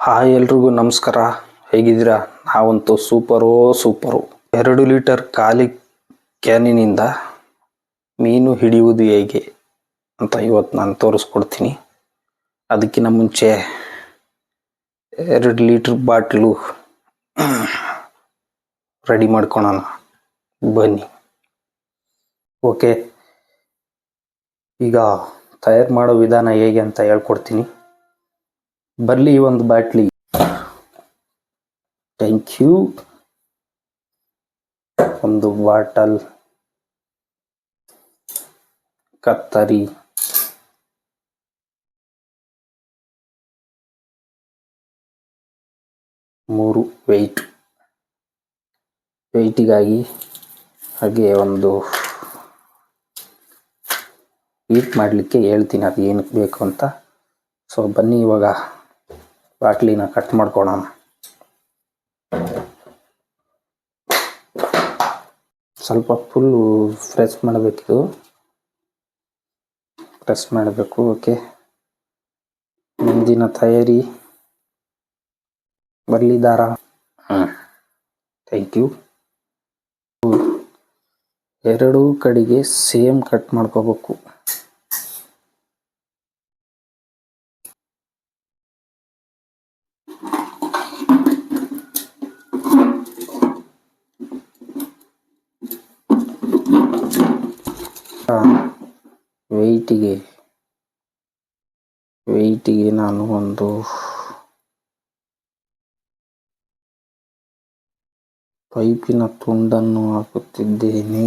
Hi ಎಲ್ರಿಗೂ ನಮಸ್ಕಾರ. ಹೇಗಿದ್ದೀರಾ? ನಾವಂತೂ ಸೂಪರೋ ಸೂಪರು. ಎರಡು ಲೀಟರ್ ಖಾಲಿ ಕ್ಯಾನಿನಿಂದ ಮೀನು ಹಿಡಿಯುವುದು ಹೇಗೆ ಅಂತ ಇವತ್ತು ನಾನು ತೋರಿಸ್ಕೊಡ್ತೀನಿ. ಅದಕ್ಕಿಂತ ಮುಂಚೆ ಎರಡು ಲೀಟ್ರ್ ಬಾಟ್ಲು ರೆಡಿ ಮಾಡ್ಕೊಳೋಣ. ಬನ್ನಿ. ಓಕೆ. ಈಗ ತಯಾರು ಮಾಡೋ ವಿಧಾನ ಹೇಗೆ ಅಂತ ಹೇಳ್ಕೊಡ್ತೀನಿ. ಬರಲಿ ಒಂದು ಬಾಟ್ಲಿ. ಥ್ಯಾಂಕ್ ಯು ಒಂದು ಬಾಟಲ್. ಕತ್ತರಿ. ಮೂರು ವೆಯ್ಟ್ ವೆಯ್ಟಿಗಾಗಿ ಹಾಗೆ ಒಂದು ಹೀಟ್ ಮಾಡಲಿಕ್ಕೆ ಹೇಳ್ತೀನಿ ಅದು ಏನಕ್ಕೆ ಬೇಕು ಅಂತ. ಸೊ ಬನ್ನಿ ಇವಾಗ. ಬಾಟ್ಲಿನ ಕಟ್ ಮಾಡ್ಕೊಳ್ಳೋಣ ಸ್ವಲ್ಪ ಫುಲ್ಲು ಫ್ರೆಶ್ ಮಾಡಬೇಕಿದು ಪ್ರೆಸ್ ಮಾಡಬೇಕು ಓಕೆ ಮುಂದಿನ ತಯಾರಿ. ಬರಲಿ ದಾರ. ಹ್ಞೂ ಥ್ಯಾಂಕ್ ಯು ಎರಡೂ ಕಡೆಗೆ ಸೇಮ್ ಕಟ್ ಮಾಡ್ಕೋಬೇಕು. ವೆಯ್ಟಿಗೆ ವೆಯ್ಟಿಗೆ ನಾನು ಒಂದು ಪೈಪಿನ ತುಂಡನ್ನು ಹಾಕುತ್ತಿದ್ದೇನೆ.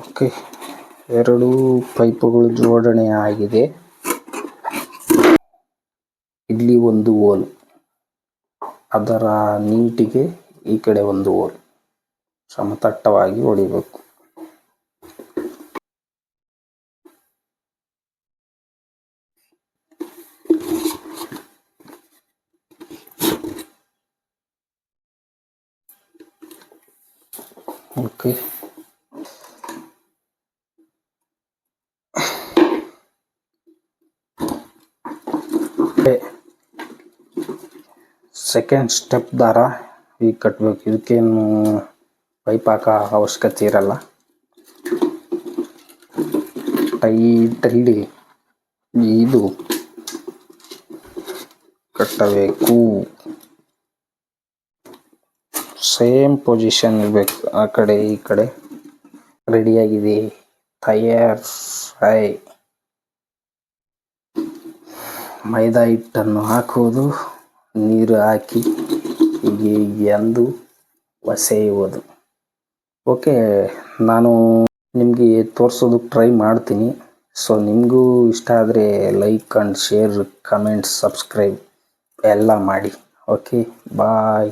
ಓಕೆ ಎರಡು ಪೈಪುಗಳು ಜೋಡಣೆ ಆಗಿದೆ ಇಲ್ಲಿ ಒಂದು ಹೋಲ್. ಅದರ ನೀಟಿಗೆ ಈ ಕಡೆ ಒಂದು ಹೋಲ್. ಸಮತಟ್ಟವಾಗಿ ಹೊಡಿಬೇಕು. ಓಕೆ. ಸೆಕೆಂಡ್ ಸ್ಟೆಪ್ ದಾರ ಈಗ ಕಟ್ಟಬೇಕು ಇದಕ್ಕೇನು ಪೈಪ್ ಹಾಕೋ ಅವಶ್ಯಕತೆ ಇರಲ್ಲ. ಟೈಟಲ್ಲಿ ಇದು ಕಟ್ಟಬೇಕು. ಸೇಮ್ ಪೊಸಿಷನ್ ಇರಬೇಕು ಆ ಕಡೆ, ಈ ಕಡೆ. ರೆಡಿಯಾಗಿದೆ ತಯಾರ್ ಫ್ರೈ ಮೈದಾ ಹಿಟ್ಟನ್ನು ಹಾಕುವುದು. ನೀರು ಹಾಕಿ ಹೀಗೆ ಅಂದು ಒಸೆಯುವುದು. ಓಕೆ, ನಾನು ನಿಮಗೆ ತೋರಿಸೋದಕ್ಕೆ ಟ್ರೈ ಮಾಡ್ತೀನಿ. ಸೊ ನಿಮಗೂ ಇಷ್ಟ ಆದರೆ like and share comments subscribe ಎಲ್ಲ ಮಾಡಿ. Okay bye